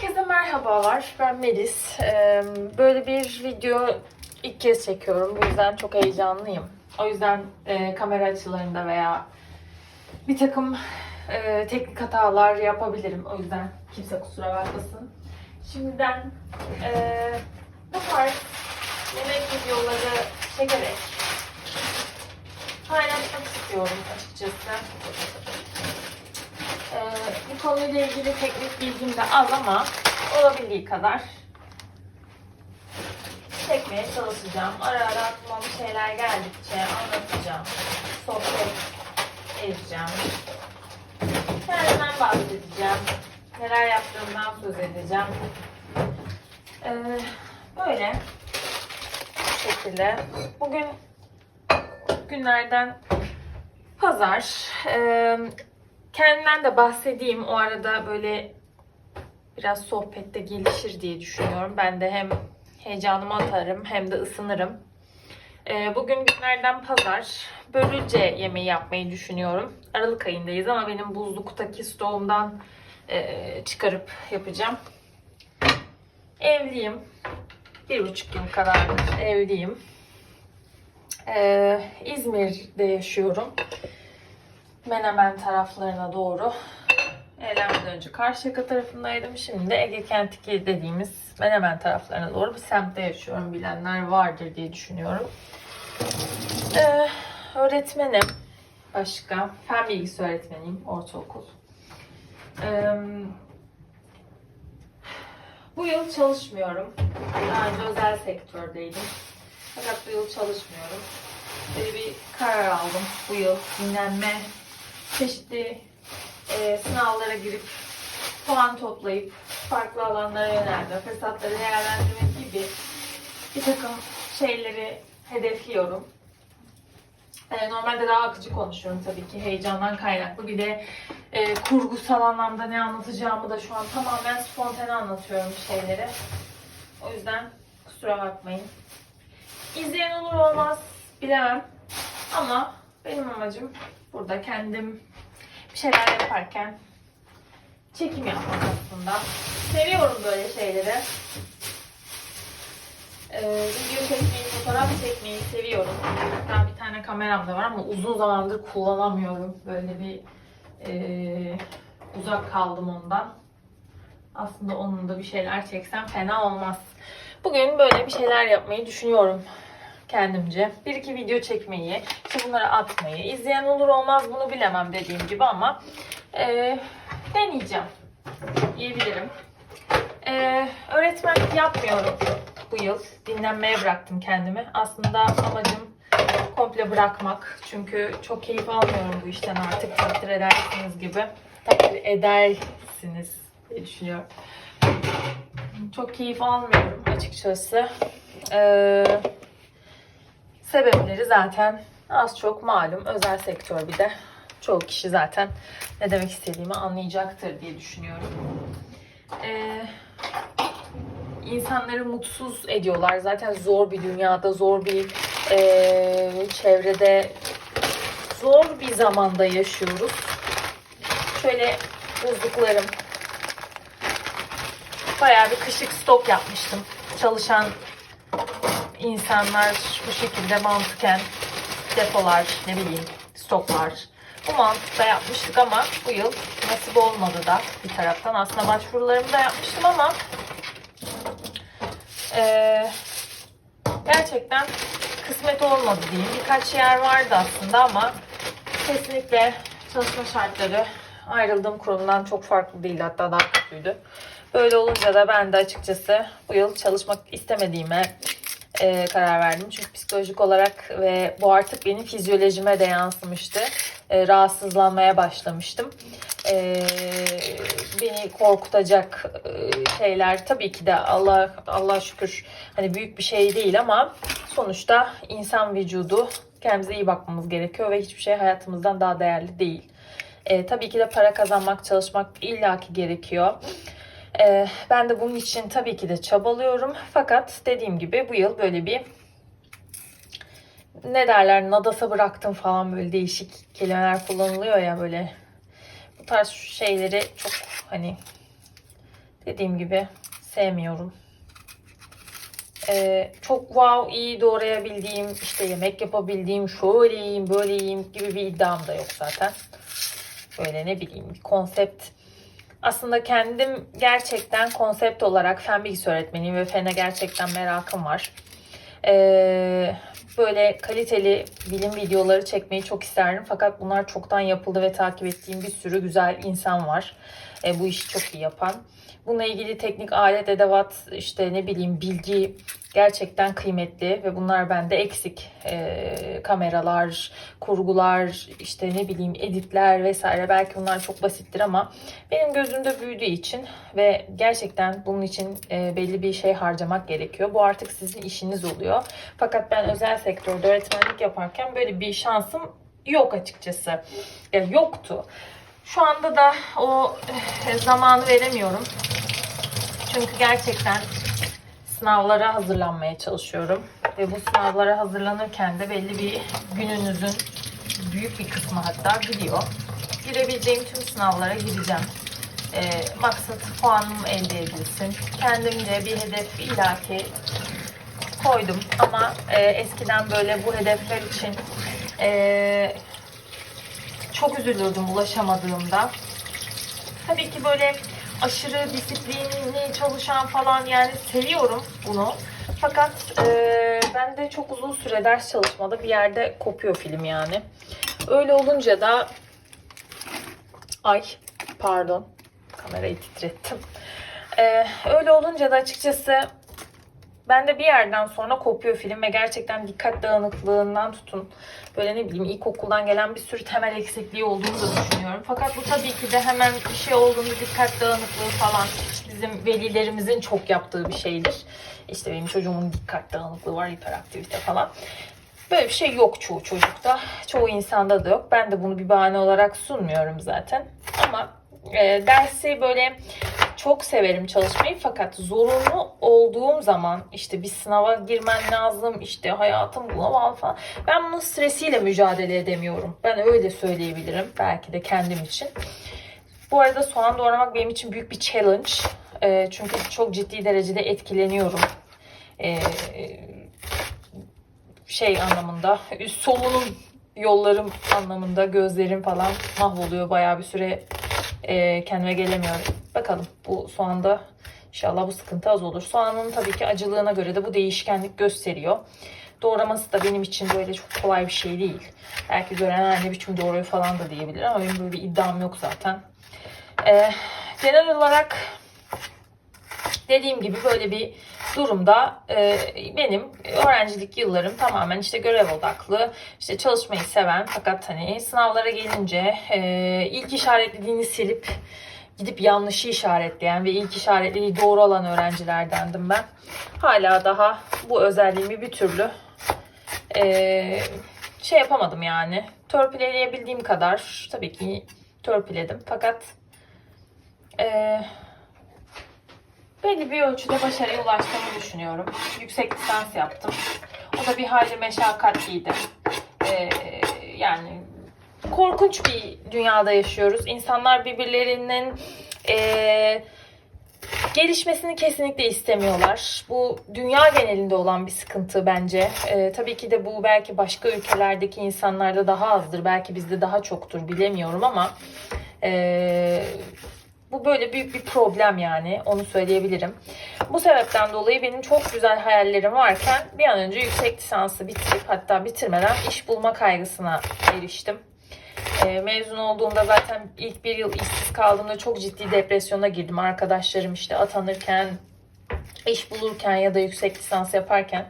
Herkese merhabalar. Ben Melis. Ee, Böyle bir video ilk kez çekiyorum. Bu yüzden çok heyecanlıyım. O yüzden e, kamera açılarında veya bir takım e, teknik hatalar yapabilirim. O yüzden kimse kusura bakmasın. Şimdiden e, bu tarz yemek videoları çekerek paylaşmak istiyorum açıkçası. Ee, bu konuyla ilgili teknik bilgim de az ama olabildiği kadar çekmeye çalışacağım. Ara ara aklıma bir şeyler geldikçe anlatacağım. Sohbet edeceğim. Kendimden bahsedeceğim. Neler yaptığımdan söz edeceğim. Ee, böyle bu şekilde. Bugün günlerden pazar. Ee, Kendimden de bahsedeyim. O arada böyle biraz sohbette gelişir diye düşünüyorum. Ben de hem heyecanımı atarım hem de ısınırım. Ee, bugün günlerden pazar. Börülce yemeği yapmayı düşünüyorum. Aralık ayındayız ama benim buzluktaki stoğumdan e, çıkarıp yapacağım. Evliyim. Bir buçuk yıl kadardır evliyim. Ee, İzmir'de yaşıyorum. Menemen taraflarına doğru. Evlenmeden önce Karşıyaka tarafındaydım. Şimdi Ege Kentiki dediğimiz Menemen taraflarına doğru bir semtte yaşıyorum. Bilenler vardır diye düşünüyorum. Ee, öğretmenim. Başka. Fen bilgisi öğretmeniyim. Ortaokul. Ee, bu yıl çalışmıyorum. Daha önce özel sektördeydim. Fakat bu yıl çalışmıyorum. Böyle bir karar aldım bu yıl dinlenme çeşitli e, sınavlara girip puan toplayıp farklı alanlara yönelme, fırsatları değerlendirmek gibi bir takım şeyleri hedefliyorum. E, normalde daha akıcı konuşuyorum tabii ki heyecandan kaynaklı. Bir de e, kurgusal anlamda ne anlatacağımı da şu an tamamen spontane anlatıyorum şeyleri. O yüzden kusura bakmayın. İzleyen olur olmaz bilemem. Ama benim amacım burada kendim bir şeyler yaparken çekim yapmak aslında. Seviyorum böyle şeyleri. Ee, video çekmeyi, fotoğraf çekmeyi seviyorum. Hatta bir tane kameram da var ama uzun zamandır kullanamıyorum. Böyle bir e, uzak kaldım ondan. Aslında onun da bir şeyler çeksem fena olmaz. Bugün böyle bir şeyler yapmayı düşünüyorum kendimce. Bir iki video çekmeyi, işte bunları atmayı. İzleyen olur olmaz bunu bilemem dediğim gibi ama e, deneyeceğim diyebilirim. E, öğretmenlik yapmıyorum bu yıl. Dinlenmeye bıraktım kendimi. Aslında amacım komple bırakmak. Çünkü çok keyif almıyorum bu işten artık takdir edersiniz gibi. Takdir edersiniz diye düşünüyorum. Çok keyif almıyorum açıkçası. Eee Sebepleri zaten az çok malum. Özel sektör bir de. Çoğu kişi zaten ne demek istediğimi anlayacaktır diye düşünüyorum. Ee, insanları mutsuz ediyorlar. Zaten zor bir dünyada, zor bir e, çevrede, zor bir zamanda yaşıyoruz. Şöyle buzluklarım. Bayağı bir kışlık stok yapmıştım. Çalışan insanlar bu şekilde mantıken depolar, ne bileyim stoklar. Bu mantıkta yapmıştık ama bu yıl nasip olmadı da bir taraftan. Aslında başvurularımı da yapmıştım ama e, gerçekten kısmet olmadı diyeyim. Birkaç yer vardı aslında ama kesinlikle çalışma şartları ayrıldığım kurumdan çok farklı değildi. Hatta daha kötüydü. Böyle olunca da ben de açıkçası bu yıl çalışmak istemediğime e, karar verdim. Çünkü psikolojik olarak ve bu artık benim fizyolojime de yansımıştı. E, rahatsızlanmaya başlamıştım. E, beni korkutacak e, şeyler tabii ki de Allah Allah şükür hani büyük bir şey değil ama sonuçta insan vücudu kendimize iyi bakmamız gerekiyor ve hiçbir şey hayatımızdan daha değerli değil. E, tabii ki de para kazanmak, çalışmak illaki gerekiyor. Ee, ben de bunun için tabii ki de çabalıyorum. Fakat dediğim gibi bu yıl böyle bir ne derler nadasa bıraktım falan böyle değişik kelimeler kullanılıyor ya böyle bu tarz şeyleri çok hani dediğim gibi sevmiyorum. Ee, çok wow iyi doğrayabildiğim, işte yemek yapabildiğim, şöyle yiyeyim, böyle yiyeyim gibi bir iddiam da yok zaten. Böyle ne bileyim bir konsept. Aslında kendim gerçekten konsept olarak fen bilgisi öğretmeniyim ve fene gerçekten merakım var. Ee, böyle kaliteli bilim videoları çekmeyi çok isterdim. Fakat bunlar çoktan yapıldı ve takip ettiğim bir sürü güzel insan var. Ee, bu işi çok iyi yapan. Bununla ilgili teknik alet, edevat, işte ne bileyim bilgi gerçekten kıymetli ve bunlar bende eksik. Ee, kameralar, kurgular, işte ne bileyim editler vesaire belki bunlar çok basittir ama benim gözümde büyüdüğü için ve gerçekten bunun için e, belli bir şey harcamak gerekiyor. Bu artık sizin işiniz oluyor. Fakat ben özel sektörde öğretmenlik yaparken böyle bir şansım yok açıkçası. Yani yoktu. Şu anda da o eh, zamanı veremiyorum. Çünkü gerçekten sınavlara hazırlanmaya çalışıyorum. Ve bu sınavlara hazırlanırken de belli bir gününüzün büyük bir kısmı hatta gidiyor. Girebileceğim tüm sınavlara gireceğim. Ee, maksat puanım elde edilsin. Kendimce bir hedef ilaki koydum. Ama e, eskiden böyle bu hedefler için e, çok üzülürdüm ulaşamadığımda. Tabii ki böyle aşırı disiplinli çalışan falan yani seviyorum bunu. Fakat e, ben de çok uzun süre ders çalışmada bir yerde kopuyor film yani. Öyle olunca da ay pardon kamerayı titrettim. E, öyle olunca da açıkçası ben de bir yerden sonra kopuyor film ve gerçekten dikkat dağınıklığından tutun. Böyle ne bileyim ilkokuldan gelen bir sürü temel eksikliği olduğunu da düşünüyorum. Fakat bu tabii ki de hemen bir şey olduğunda dikkat dağınıklığı falan bizim velilerimizin çok yaptığı bir şeydir. İşte benim çocuğumun dikkat dağınıklığı var, hiperaktivite falan. Böyle bir şey yok çoğu çocukta. Çoğu insanda da yok. Ben de bunu bir bahane olarak sunmuyorum zaten. Ama e, dersi böyle çok severim çalışmayı fakat zorunlu olduğum zaman işte bir sınava girmen lazım işte hayatım buna falan. Ben bunun stresiyle mücadele edemiyorum. Ben öyle söyleyebilirim belki de kendim için. Bu arada soğan doğramak benim için büyük bir challenge. Ee, çünkü çok ciddi derecede etkileniyorum. Ee, şey anlamında solunum yollarım anlamında gözlerim falan mahvoluyor. Bayağı bir süre e, kendime gelemiyorum. Bakalım bu soğanda inşallah bu sıkıntı az olur. Soğanın tabii ki acılığına göre de bu değişkenlik gösteriyor. Doğraması da benim için böyle çok kolay bir şey değil. Belki gören ne biçim doğruyor falan da diyebilir ama benim böyle bir iddiam yok zaten. Ee, genel olarak dediğim gibi böyle bir durumda e, benim öğrencilik yıllarım tamamen işte görev odaklı, işte çalışmayı seven fakat hani sınavlara gelince e, ilk işaretlediğini silip gidip yanlışı işaretleyen ve ilk işaretlediği doğru olan öğrencilerdendim ben. Hala daha bu özelliğimi bir türlü e, şey yapamadım yani. Törpüleyebildiğim kadar tabii ki törpüledim fakat e, belli bir ölçüde başarıya ulaştığımı düşünüyorum. Yüksek lisans yaptım. O da bir hayli meşakkatliydi. Ee, yani korkunç bir dünyada yaşıyoruz. İnsanlar birbirlerinin e, gelişmesini kesinlikle istemiyorlar. Bu dünya genelinde olan bir sıkıntı bence. Ee, tabii ki de bu belki başka ülkelerdeki insanlarda daha azdır. Belki bizde daha çoktur bilemiyorum ama e, bu böyle büyük bir problem yani onu söyleyebilirim. Bu sebepten dolayı benim çok güzel hayallerim varken bir an önce yüksek lisansı bitirip hatta bitirmeden iş bulma kaygısına eriştim. E, mezun olduğumda zaten ilk bir yıl işsiz kaldığımda çok ciddi depresyona girdim. Arkadaşlarım işte atanırken, iş bulurken ya da yüksek lisans yaparken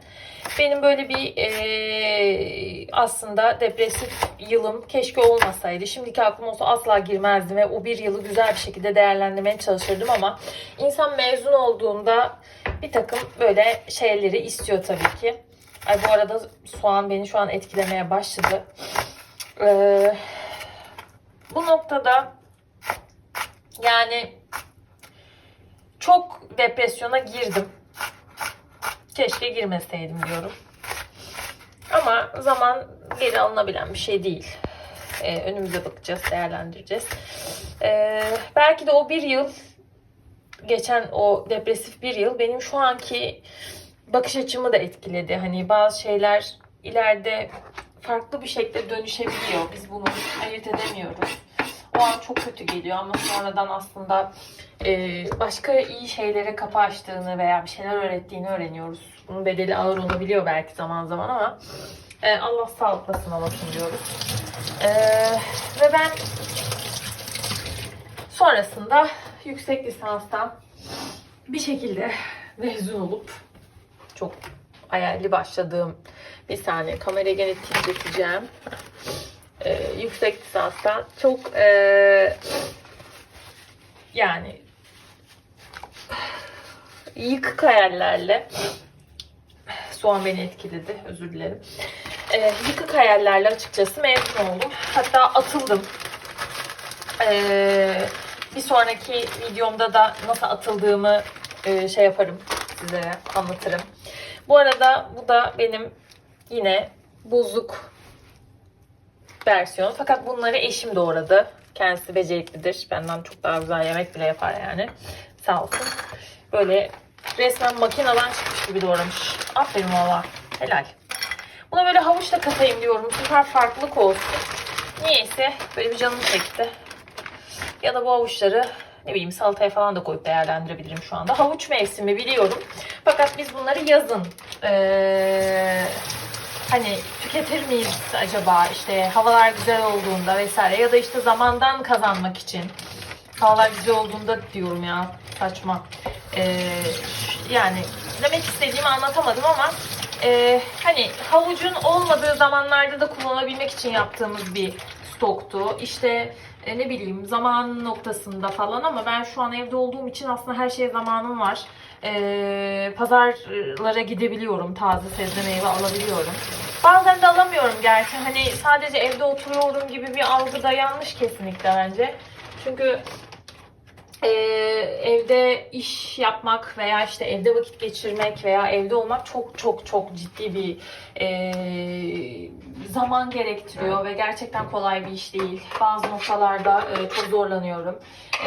benim böyle bir e, aslında depresif yılım keşke olmasaydı. Şimdiki aklım olsa asla girmezdim ve o bir yılı güzel bir şekilde değerlendirmeye çalışırdım ama insan mezun olduğunda bir takım böyle şeyleri istiyor tabii ki. Ay bu arada soğan beni şu an etkilemeye başladı. Ee, bu noktada yani çok depresyona girdim. Keşke girmeseydim diyorum. Ama zaman geri alınabilen bir şey değil. Ee, önümüze bakacağız, değerlendireceğiz. Ee, belki de o bir yıl geçen o depresif bir yıl benim şu anki bakış açımı da etkiledi. Hani bazı şeyler ileride farklı bir şekilde dönüşebiliyor. Biz bunu ayırt edemiyoruz. An çok kötü geliyor ama sonradan aslında e, başka iyi şeylere kapı açtığını veya bir şeyler öğrettiğini öğreniyoruz. Bunun bedeli ağır olabiliyor belki zaman zaman ama e, Allah sağlıkla sınavlasın diyoruz. E, ve ben sonrasında yüksek lisanstan bir şekilde mezun olup çok hayalli başladığım bir saniye kamerayı gene titreteceğim. Ee, yüksek lisanstan çok ee, yani yıkık hayallerle soğan beni etkiledi özür dilerim. Ee, yıkık hayallerle açıkçası mezun oldum. Hatta atıldım. Ee, bir sonraki videomda da nasıl atıldığımı e, şey yaparım size anlatırım. Bu arada bu da benim yine bozuk versiyon. Fakat bunları eşim doğradı. Kendisi beceriklidir. Benden çok daha güzel yemek bile yapar yani. Sağ olsun. Böyle resmen makineden çıkmış gibi doğramış. Aferin valla. Helal. Buna böyle havuç da katayım diyorum. Sefer farklılık olsun. Niyeyse böyle bir canım çekti. Ya da bu havuçları ne bileyim salataya falan da koyup değerlendirebilirim şu anda. Havuç mevsimi biliyorum. Fakat biz bunları yazın ee, hani tüketir miyiz acaba işte havalar güzel olduğunda vesaire ya da işte zamandan kazanmak için havalar güzel olduğunda diyorum ya saçma. Ee, yani demek istediğimi anlatamadım ama ee, hani havucun olmadığı zamanlarda da kullanabilmek için yaptığımız bir stoktu. İşte e, ne bileyim zaman noktasında falan ama ben şu an evde olduğum için aslında her şeye zamanım var. E, pazarlara gidebiliyorum. Taze sebze meyve alabiliyorum. Bazen de alamıyorum gerçi. Hani sadece evde oturuyorum gibi bir algı da yanlış kesinlikle bence. Çünkü e, evde iş yapmak veya işte evde vakit geçirmek veya evde olmak çok çok çok ciddi bir e, zaman gerektiriyor ve gerçekten kolay bir iş değil. Bazı noktalarda e, çok zorlanıyorum.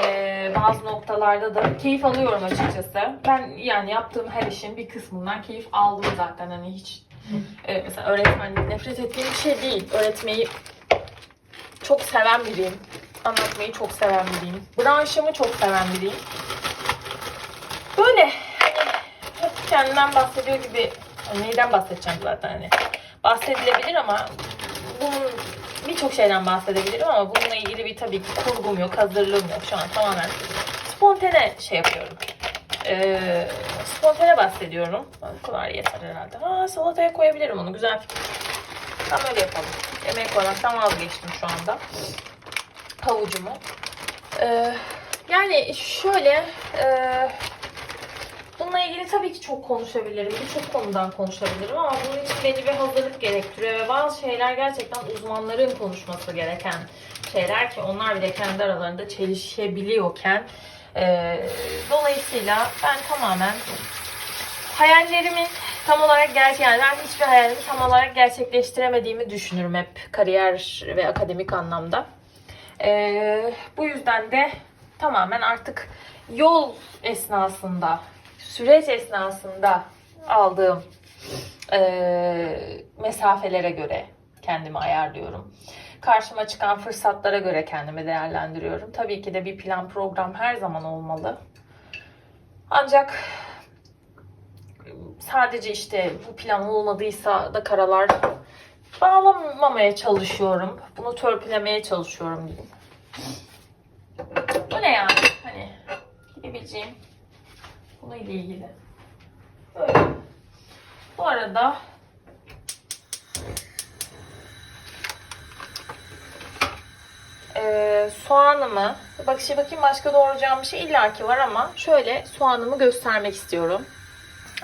E, bazı noktalarda da keyif alıyorum açıkçası. Ben yani yaptığım her işin bir kısmından keyif aldım zaten. Hani hiç e, mesela öğretmenlik nefret ettiğim bir şey değil. Öğretmeyi çok seven biriyim. Anlatmayı çok seven biriyim. Branşımı çok seven biriyim. Böyle hani hep kendimden bahsediyor gibi hani neyden bahsedeceğim zaten hani bahsedilebilir ama bunun birçok şeyden bahsedebilirim ama bununla ilgili bir tabii ki kurgum yok, hazırlığım yok. Şu an tamamen spontane şey yapıyorum. Ee, spontane bahsediyorum. Bu kadar yeter herhalde. Ha salataya koyabilirim onu. Güzel fikir. Tamam öyle yapalım. Yemek koymaktan vazgeçtim şu anda. Havucumu. Ee, yani şöyle e, bununla ilgili tabii ki çok konuşabilirim. Birçok konudan konuşabilirim ama bunun için belli bir hazırlık gerektiriyor ve bazı şeyler gerçekten uzmanların konuşması gereken şeyler ki onlar bile kendi aralarında çelişebiliyorken e, dolayısıyla ben tamamen hayallerimin tam olarak gerçek yani ben hiçbir hayalimi tam olarak gerçekleştiremediğimi düşünürüm hep kariyer ve akademik anlamda. Ee, bu yüzden de tamamen artık yol esnasında, süreç esnasında aldığım e, mesafelere göre kendimi ayarlıyorum. Karşıma çıkan fırsatlara göre kendimi değerlendiriyorum. Tabii ki de bir plan program her zaman olmalı. Ancak sadece işte bu plan olmadıysa da karalar bağlamamaya çalışıyorum. Bunu törpülemeye çalışıyorum Bu ne yani? Hani diyebileceğim bununla ilgili. Böyle. Bu arada Ee, soğanımı bak şey bakayım başka doğrayacağım bir şey illaki var ama şöyle soğanımı göstermek istiyorum.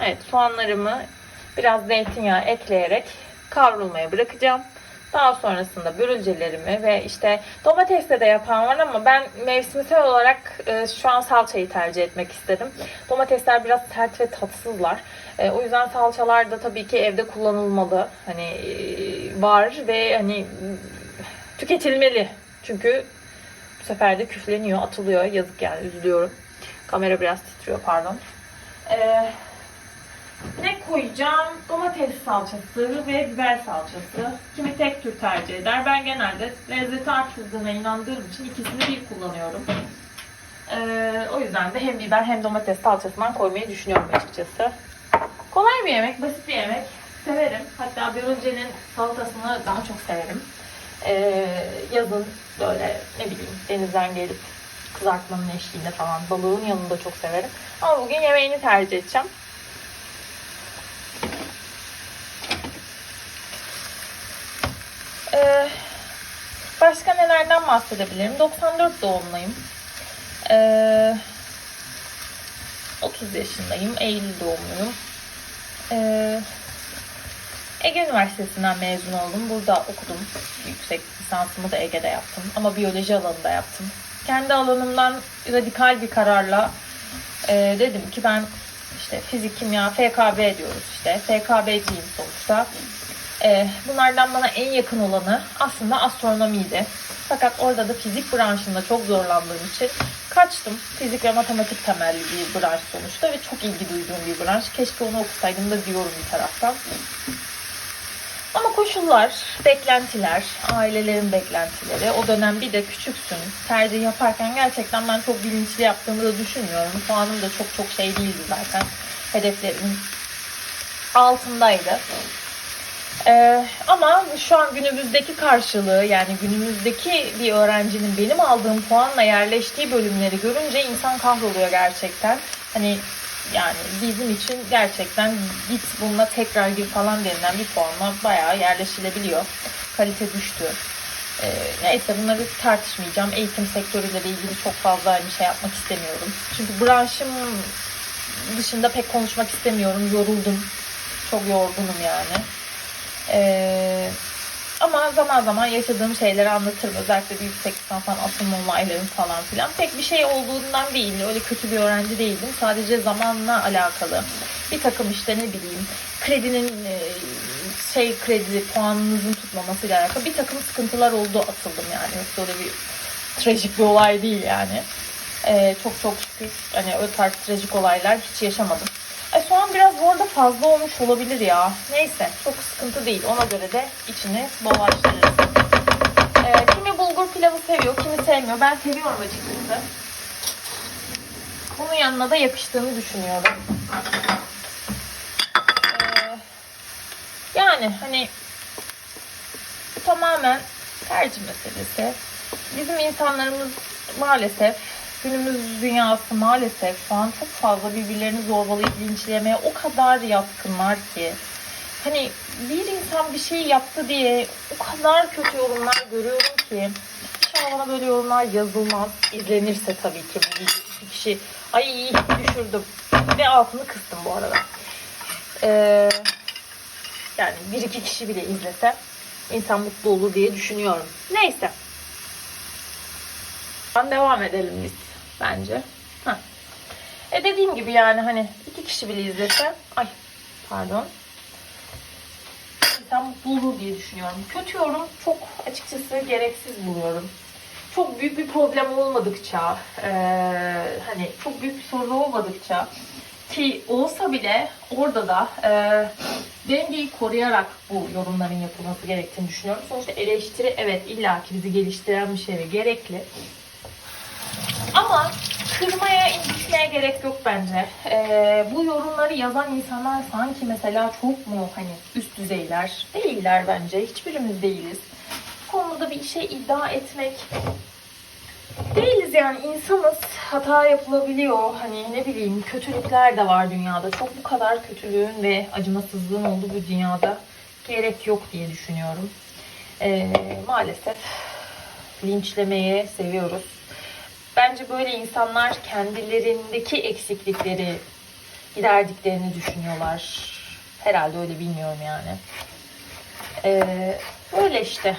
Evet soğanlarımı biraz zeytinyağı ekleyerek kavrulmaya bırakacağım. Daha sonrasında börülcelerimi ve işte domatesle de yapan var ama ben mevsimsel olarak e, şu an salçayı tercih etmek istedim. Domatesler biraz sert ve tatsızlar. E, o yüzden salçalar da tabii ki evde kullanılmalı. Hani e, var ve hani tüketilmeli. Çünkü bu sefer de küfleniyor, atılıyor. Yazık yani üzülüyorum. Kamera biraz titriyor pardon. Ee, ne koyacağım? Domates salçası ve biber salçası. Kimi tek tür tercih eder. Ben genelde lezzeti artırdığına inandığım için ikisini bir kullanıyorum. Ee, o yüzden de hem biber hem domates salçasından koymayı düşünüyorum açıkçası. Kolay bir yemek, basit bir yemek. Severim. Hatta börülcenin salatasını daha çok severim. Ee, yazın böyle ne bileyim denizden gelip kızartmanın eşliğinde falan balığın yanında çok severim. Ama bugün yemeğini tercih edeceğim. Ee, başka nelerden bahsedebilirim? 94 doğumluyum. Ee, 30 yaşındayım. Eylül doğumluyum. Ee, Ege Üniversitesi'nden mezun oldum. Burada okudum. Yüksek lisansımı da Ege'de yaptım. Ama biyoloji alanında yaptım. Kendi alanımdan radikal bir kararla e, dedim ki ben işte fizik, kimya, FKB diyoruz işte. FKB'ciyim sonuçta. E, bunlardan bana en yakın olanı aslında astronomiydi. Fakat orada da fizik branşında çok zorlandığım için kaçtım. Fizik ve matematik temelli bir branş sonuçta ve çok ilgi duyduğum bir branş. Keşke onu okusaydım da diyorum bir taraftan. Ama koşullar, beklentiler, ailelerin beklentileri, o dönem bir de küçüksün. Tercih yaparken gerçekten ben çok bilinçli yaptığımı da düşünmüyorum. Puanım da çok çok şey değildi zaten. Hedeflerimin altındaydı. Ee, ama şu an günümüzdeki karşılığı yani günümüzdeki bir öğrencinin benim aldığım puanla yerleştiği bölümleri görünce insan kahroluyor gerçekten. Hani yani bizim için gerçekten git bununla tekrar gir falan denilen bir puanla bayağı yerleşilebiliyor. Kalite düştü. Ee, neyse bunları tartışmayacağım. Eğitim sektörüyle ilgili çok fazla bir şey yapmak istemiyorum. Çünkü branşım dışında pek konuşmak istemiyorum. Yoruldum. Çok yorgunum yani. Ee, ama zaman zaman yaşadığım şeyleri anlatırım. Özellikle bir yüksek lisanstan atılma olaylarım falan filan. Pek bir şey olduğundan değil. Öyle kötü bir öğrenci değildim. Sadece zamanla alakalı. Bir takım işte ne bileyim kredinin e, şey kredi puanınızın tutmamasıyla alakalı bir takım sıkıntılar oldu atıldım yani. Yoksa öyle bir trajik bir olay değil yani. Ee, çok çok şükür hani o tarz trajik olaylar hiç yaşamadım. Ay soğan biraz bu arada fazla olmuş olabilir ya. Neyse çok sıkıntı değil. Ona göre de içini bol haşlarız. Ee, kimi bulgur pilavı seviyor, kimi sevmiyor. Ben seviyorum açıkçası. Bunun yanına da yakıştığını düşünüyorum. Ee, yani hani tamamen tercih meselesi. Bizim insanlarımız maalesef günümüz dünyası maalesef şu an çok fazla birbirlerini zorbalayıp linçlemeye o kadar yatkınlar ki. Hani bir insan bir şey yaptı diye o kadar kötü yorumlar görüyorum ki. İnşallah bana böyle yorumlar yazılmaz. İzlenirse tabii ki bu bir kişi. Ay düşürdüm. Ve altını kıstım bu arada. Ee, yani bir iki kişi bile izlese insan mutlu olur diye düşünüyorum. Neyse. Devam edelim biz bence. Heh. E dediğim gibi yani hani iki kişi bile izlese ay pardon insan olur diye düşünüyorum. Kötü yorum çok açıkçası gereksiz buluyorum. Çok büyük bir problem olmadıkça e, hani çok büyük bir sorun olmadıkça ki olsa bile orada da e, dengeyi koruyarak bu yorumların yapılması gerektiğini düşünüyorum. Sonuçta eleştiri evet illaki bizi geliştiren bir şey ve gerekli. Ama kırmaya, incitmeye gerek yok bence. Ee, bu yorumları yazan insanlar sanki mesela çok mu hani üst düzeyler? Değiller bence. Hiçbirimiz değiliz. Bu konuda bir şey iddia etmek değiliz yani insanız. Hata yapılabiliyor. Hani ne bileyim kötülükler de var dünyada. Çok bu kadar kötülüğün ve acımasızlığın olduğu bu dünyada gerek yok diye düşünüyorum. Ee, maalesef linçlemeyi seviyoruz. Bence böyle insanlar kendilerindeki eksiklikleri giderdiklerini düşünüyorlar. Herhalde öyle bilmiyorum yani. Ee, öyle işte.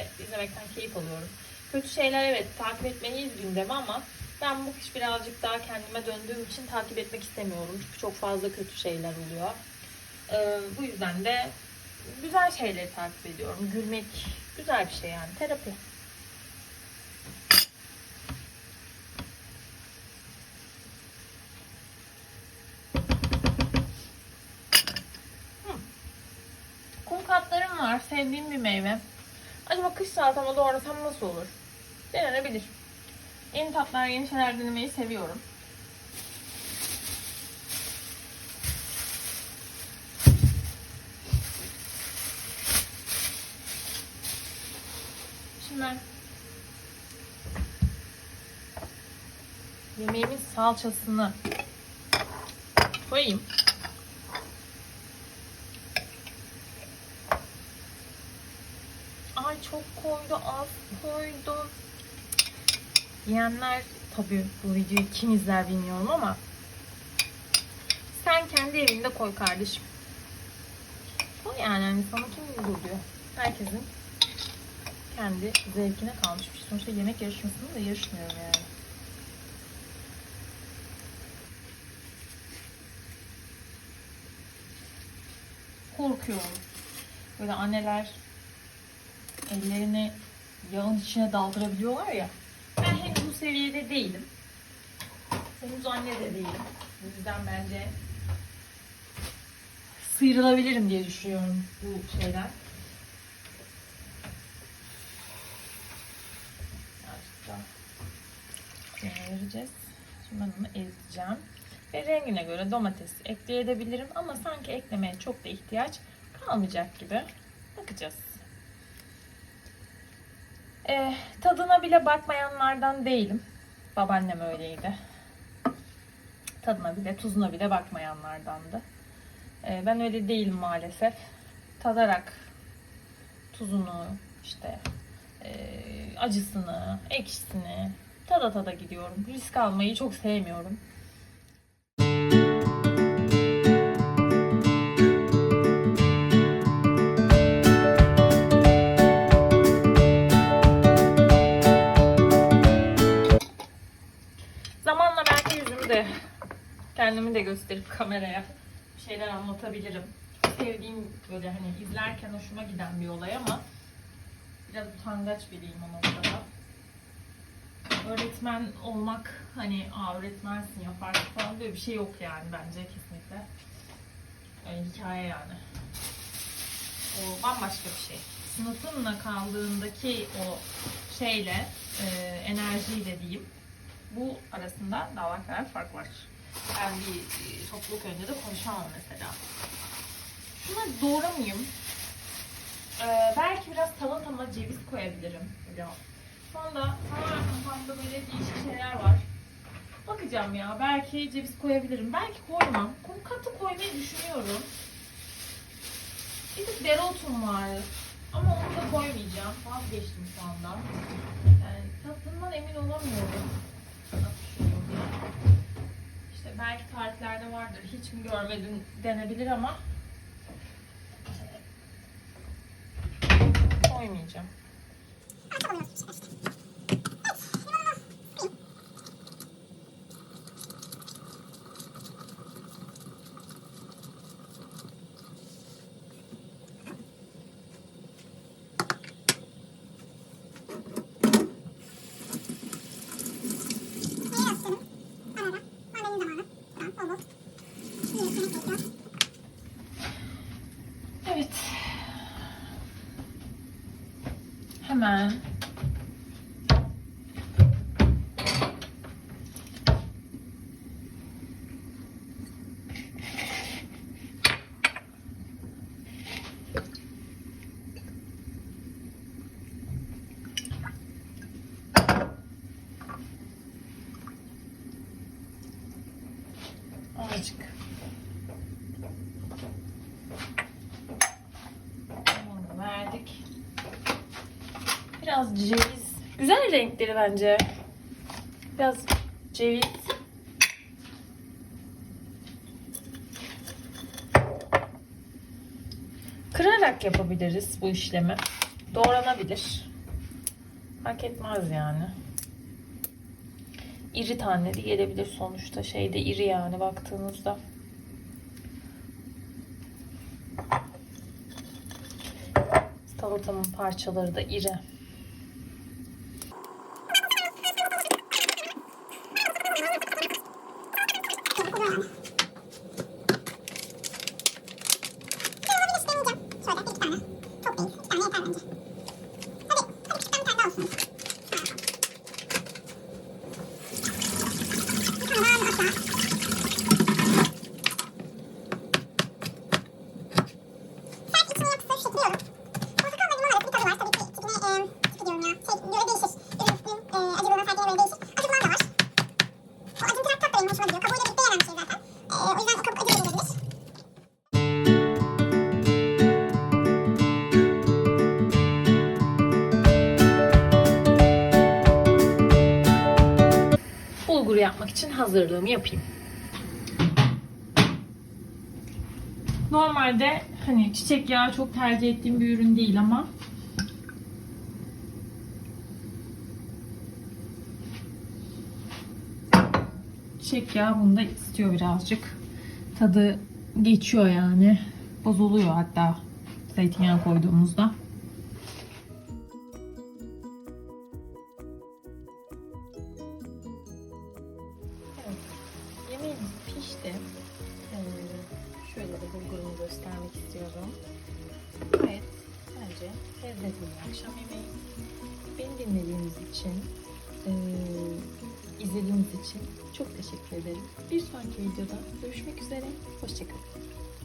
Ve izlemekten keyif alıyorum. Kötü şeyler evet takip etmeliyiz gündeme ama ben bu kış birazcık daha kendime döndüğüm için takip etmek istemiyorum. Çünkü çok fazla kötü şeyler oluyor. Ee, bu yüzden de güzel şeyleri takip ediyorum. Gülmek güzel bir şey yani. Terapi. Kum katlarım var. Sevdiğim bir meyve. Acaba kış salatama doğrasam nasıl olur? Denenebilir. Yeni tatlar, yeni şeyler denemeyi seviyorum. Şimdi ben yemeğimin salçasını koyayım. Ay çok koydu, az koydu. Yiyenler tabii bu videoyu kim izler bilmiyorum ama sen kendi evinde koy kardeşim. Koy yani hani sana kim dur diyor. Herkesin kendi zevkine kalmış bir şey. Sonuçta yemek yarışmasında da yarışmıyorum yani. Korkuyorum. Böyle anneler ellerini yağın içine daldırabiliyorlar ya. Ben henüz bu seviyede değilim. Henüz anne de değilim. Bu yüzden bence sıyrılabilirim diye düşünüyorum bu şeyden. Vereceğiz. Şimdi ben onu ezeceğim. Ve rengine göre domates ekleyebilirim ama sanki eklemeye çok da ihtiyaç kalmayacak gibi. Bakacağız. Eh, tadına bile bakmayanlardan değilim. Babaannem öyleydi. Tadına bile, tuzuna bile bakmayanlardandı. Eh, ben öyle değilim maalesef. Tadarak tuzunu, işte eh, acısını, ekşisini tada tada gidiyorum. Risk almayı çok sevmiyorum. Kendimi de gösterip kameraya bir şeyler anlatabilirim. Sevdiğim böyle hani izlerken hoşuma giden bir olay ama biraz utangaç biriyim o noktada. Öğretmen olmak hani aa öğretmensin yaparsın falan böyle bir şey yok yani bence kesinlikle. Yani hikaye yani. O bambaşka bir şey. Sınıfınla kaldığındaki o şeyle, e, enerjiyle diyeyim bu arasında dağlar kadar fark var. Ben bir e, topluluk önünde de konuşamam mesela. Şunları doğramayayım. Ee, belki biraz salatama ceviz koyabilirim. Böyle. Şu tamamen kafamda böyle değişik şeyler var. Bakacağım ya. Belki ceviz koyabilirim. Belki koymam. Kum katı koymayı düşünüyorum. Bir tık dereotum var. Ama onu da koymayacağım. Vazgeçtim şu anda. Yani tadından emin olamıyorum. İşte belki tariflerde vardır. Hiç mi görmedin denebilir ama koymayacağım. Hemen azıcık Bunu verdik. Biraz ceviz. Güzel renkleri bence. Biraz ceviz. Kırarak yapabiliriz bu işlemi. Doğranabilir. Fark etmez yani. İri taneli gelebilir sonuçta. Şeyde iri yani baktığınızda. Salatamın parçaları da iri. Bulgur yapmak için hazırlığımı yapayım. Normalde hani çiçek yağı çok tercih ettiğim bir ürün değil ama çiçek yağı bunda istiyor birazcık. Tadı geçiyor yani. Bozuluyor hatta zeytinyağı koyduğumuzda.